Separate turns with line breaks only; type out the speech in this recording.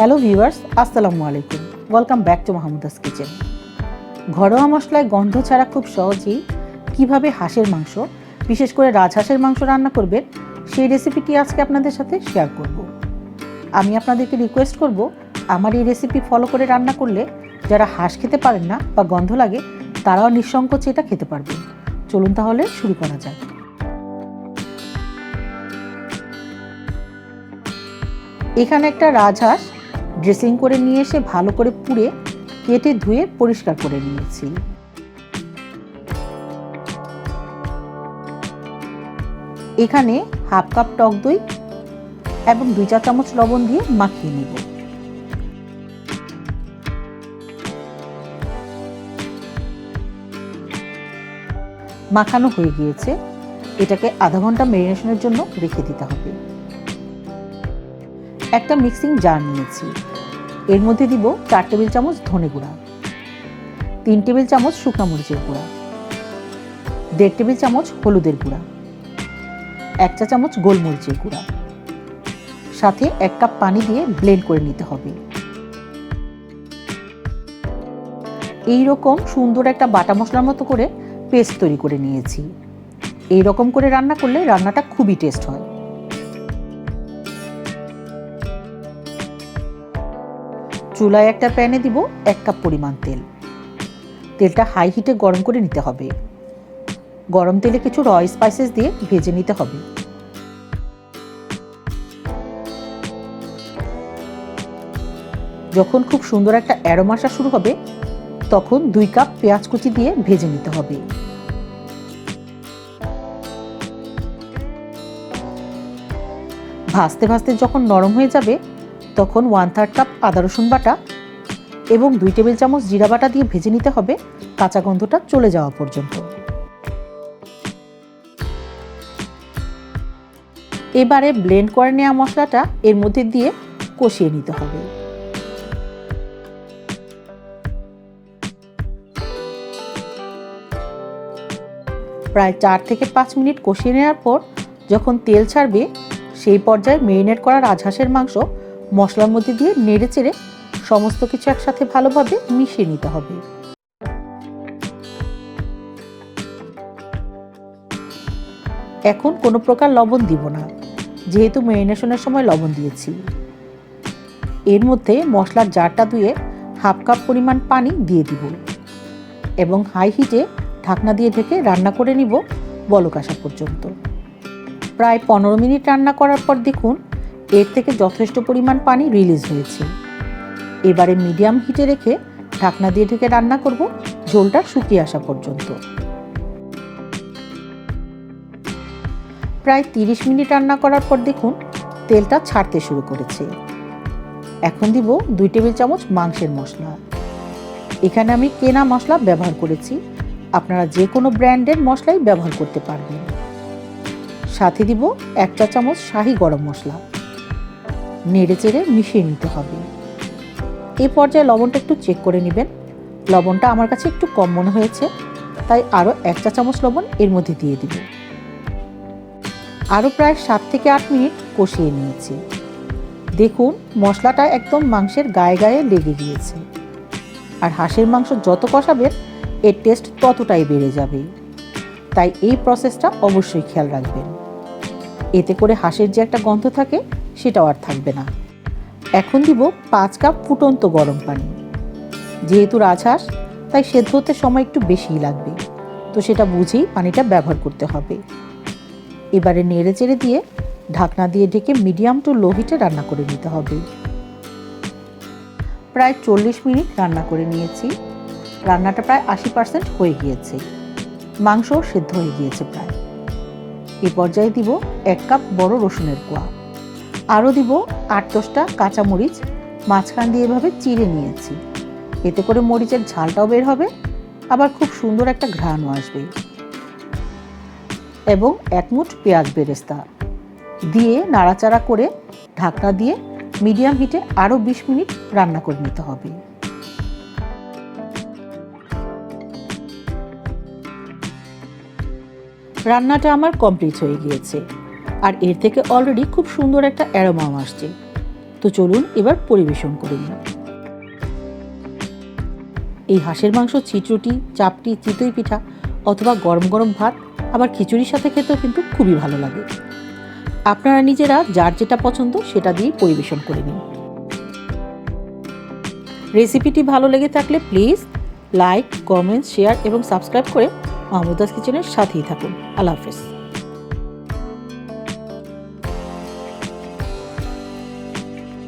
Hello viewers, আসসালামু আলাইকুম। Welcome back to Mahmuda's kitchen. ঘরোয়া মশলায় গন্ধ ছাড়া খুব সহজেই কীভাবে হাঁসের মাংস, বিশেষ করে রাজহাঁসের মাংস রান্না করবেন, সেই রেসিপিটি আজকে আপনাদের সাথে শেয়ার করব। আমি আপনাদেরকে রিকোয়েস্ট করব, আমার এই রেসিপি ফলো করে রান্না করলে যারা হাঁস খেতে পারেন না বা গন্ধ লাগে, তারাও নিঃসংকোচে এটা খেতে পারবেন। চলুন তাহলে শুরু করা যাক। এখানে একটা রাজহাঁস ড্রেসিং করে নিয়ে এসে ভালো করে পুড়ে কেটে ধুয়ে পরিষ্কার করে নিয়েছি। এখানে হাফ কাপ টক দই এবং দুই চা চামচ লবণ দিয়ে মাখিয়ে নিব। মাখানো হয়ে গিয়েছে। এটাকে আধা ঘণ্টা মেরিনেশনের জন্য রেখে দিতে হবে। একটা মিক্সিং জার নিয়েছি। এর মধ্যে দিব চার টেবিল চামচ ধনে গুঁড়া, তিন টেবিল চামচ শুকনো মরিচের গুঁড়া, দেড় টেবিল চামচ হলুদের গুঁড়া, এক চা চামচ গোলমরিচের গুঁড়া। সাথে এক কাপ পানি দিয়ে ব্লেন্ড করে নিতে হবে। এই রকম সুন্দর একটা বাটা মশলার মতো করে পেস্ট তৈরি করে নিয়েছি। এই রকম করে রান্না করলে রান্নাটা খুবই টেস্ট হয়। চুলায় একটা প্যানে দিব এক কাপ পরিমাণ তেল। তেলটা হাই হিটে গরম করে নিতে হবে। গরম তেলে কিছু র স্পাইসেস দিয়ে ভেজে নিতে হবে। যখন খুব সুন্দর একটা অ্যারোম আসা শুরু হবে, তখন দুই কাপ পেঁয়াজ কুচি দিয়ে ভেজে নিতে হবে। ভাজতে ভাজতে যখন নরম হয়ে যাবে তখন ওয়ান থার্ড কাপ আদা, রসুন বাটা এবং দুই টেবিল চামচ জিরা বাটা দিয়ে ভেজে নিতে হবে। কাঁচা গন্ধটা চলে যাওয়া পর্যন্ত। এবারে ব্লেন্ড করে নেওয়া মশলাটা এর মধ্যে দিয়ে কষিয়ে নিতে হবে। প্রায় চার থেকে পাঁচ মিনিট কষিয়ে নেওয়ার পর যখন তেল ছাড়বে, সেই পর্যায়ে মেরিনেট করা রাজহাঁসের মাংস মশলার মধ্যে দিয়ে নেড়ে চেড়ে সমস্ত কিছু একসাথে ভালোভাবে মিশিয়ে নিতে হবে। এখন কোনো প্রকার লবণ দিব না, যেহেতু মেরিনেশনের সময় লবণ দিয়েছি। এর মধ্যে মশলার জারটা ধুয়ে হাফ কাপ পরিমাণ পানি দিয়ে দিব এবং হাই হিটে ঢাকনা দিয়ে ঢেকে রান্না করে নিব বলক আসা পর্যন্ত। প্রায় পনেরো মিনিট রান্না করার পর দেখুন এর থেকে যথেষ্ট পরিমাণ পানি রিলিজ হয়েছে। এবারে মিডিয়াম হিটে রেখে ঢাকনা দিয়ে ঢেকে রান্না করব ঝোলটা শুকিয়ে আসা পর্যন্ত। প্রায় তিরিশ মিনিট রান্না করার পর দেখুন, তেলটা ছাড়তে শুরু করেছে। এখন দিব দুই টেবিল চামচ মাংসের মশলা। এখানে আমি কেনা মশলা ব্যবহার করেছি। আপনারা যে কোনো ব্র্যান্ডের মশলাই ব্যবহার করতে পারবেন। সাথে দিব এক চা চামচ শাহি গরম মশলা। নেড়ে চেড়ে মিশিয়ে নিতে হবে। এই পর্যায়ে লবণটা একটু চেক করে নেবেন। লবণটা আমার কাছে একটু কম মনে হয়েছে, তাই আরও এক চা চামচ লবণ এর মধ্যে দিয়ে দিব। আরও প্রায় সাত থেকে আট মিনিট কষিয়ে নিয়েছি। দেখুন, মশলাটা একদম মাংসের গায়ে গায়ে লেগে গিয়েছে। আর হাঁসের মাংস যত কষাবেন, এর টেস্ট ততটাই বেড়ে যাবে। তাই এই প্রসেসটা অবশ্যই খেয়াল রাখবেন। এতে করে হাঁসের যে একটা গন্ধ থাকে সেটাও আর থাকবে না। এখন দিব পাঁচ কাপ ফুটন্ত গরম পানি। যেহেতু রাজহাঁস তাই সেদ্ধ হতে সময় একটু বেশিই লাগবে। তো সেটা বুঝেই পানিটা ব্যবহার করতে হবে। এবারে নেড়ে চেড়ে দিয়ে ঢাকনা দিয়ে ঢেকে মিডিয়াম টু লো হিটে রান্না করে নিতে হবে। প্রায় চল্লিশ মিনিট রান্না করে নিয়েছি। রান্নাটা প্রায় আশি পার্সেন্ট হয়ে গিয়েছে। মাংস সেদ্ধ হয়ে গিয়েছে প্রায়। এ পর্যায়ে দিব এক কাপ বড় রসুনের কোয়া। আরও দিব আট দশটা কাঁচামরিচ, মাঝখান দিয়ে এভাবে চিড়ে নিয়েছি। এতে করে মরিচের ঝালটাও বের হবে, আবার খুব সুন্দর একটা ঘ্রাণও আসবে। এবং এক মুঠ পেঁয়াজ বেরেস্তা দিয়ে নাড়াচাড়া করে ঢাকনা দিয়ে মিডিয়াম হিটে আরও বিশ মিনিট রান্না করে নিতে হবে। রান্নাটা আমার কমপ্লিট হয়ে গিয়েছে। আর এর থেকে অলরেডি খুব সুন্দর একটা অ্যারোমাম আসছে। তো চলুন এবার পরিবেশন করে নিন এই হাঁসের মাংস চিটরুটি চাপটি, চিতই পিঠা অথবা গরম গরম ভাত, আবার খিচুড়ির সাথে খেতেও কিন্তু খুবই ভালো লাগে। আপনারা নিজেরা যার যেটা পছন্দ সেটা দিয়ে পরিবেশন করে নিন। রেসিপিটি ভালো লেগে থাকলে প্লিজ লাইক, কমেন্ট, শেয়ার এবং সাবস্ক্রাইব করে মাহমুদাস কিচেনের সাথেই থাকুন। আল্লাহ হাফেজ।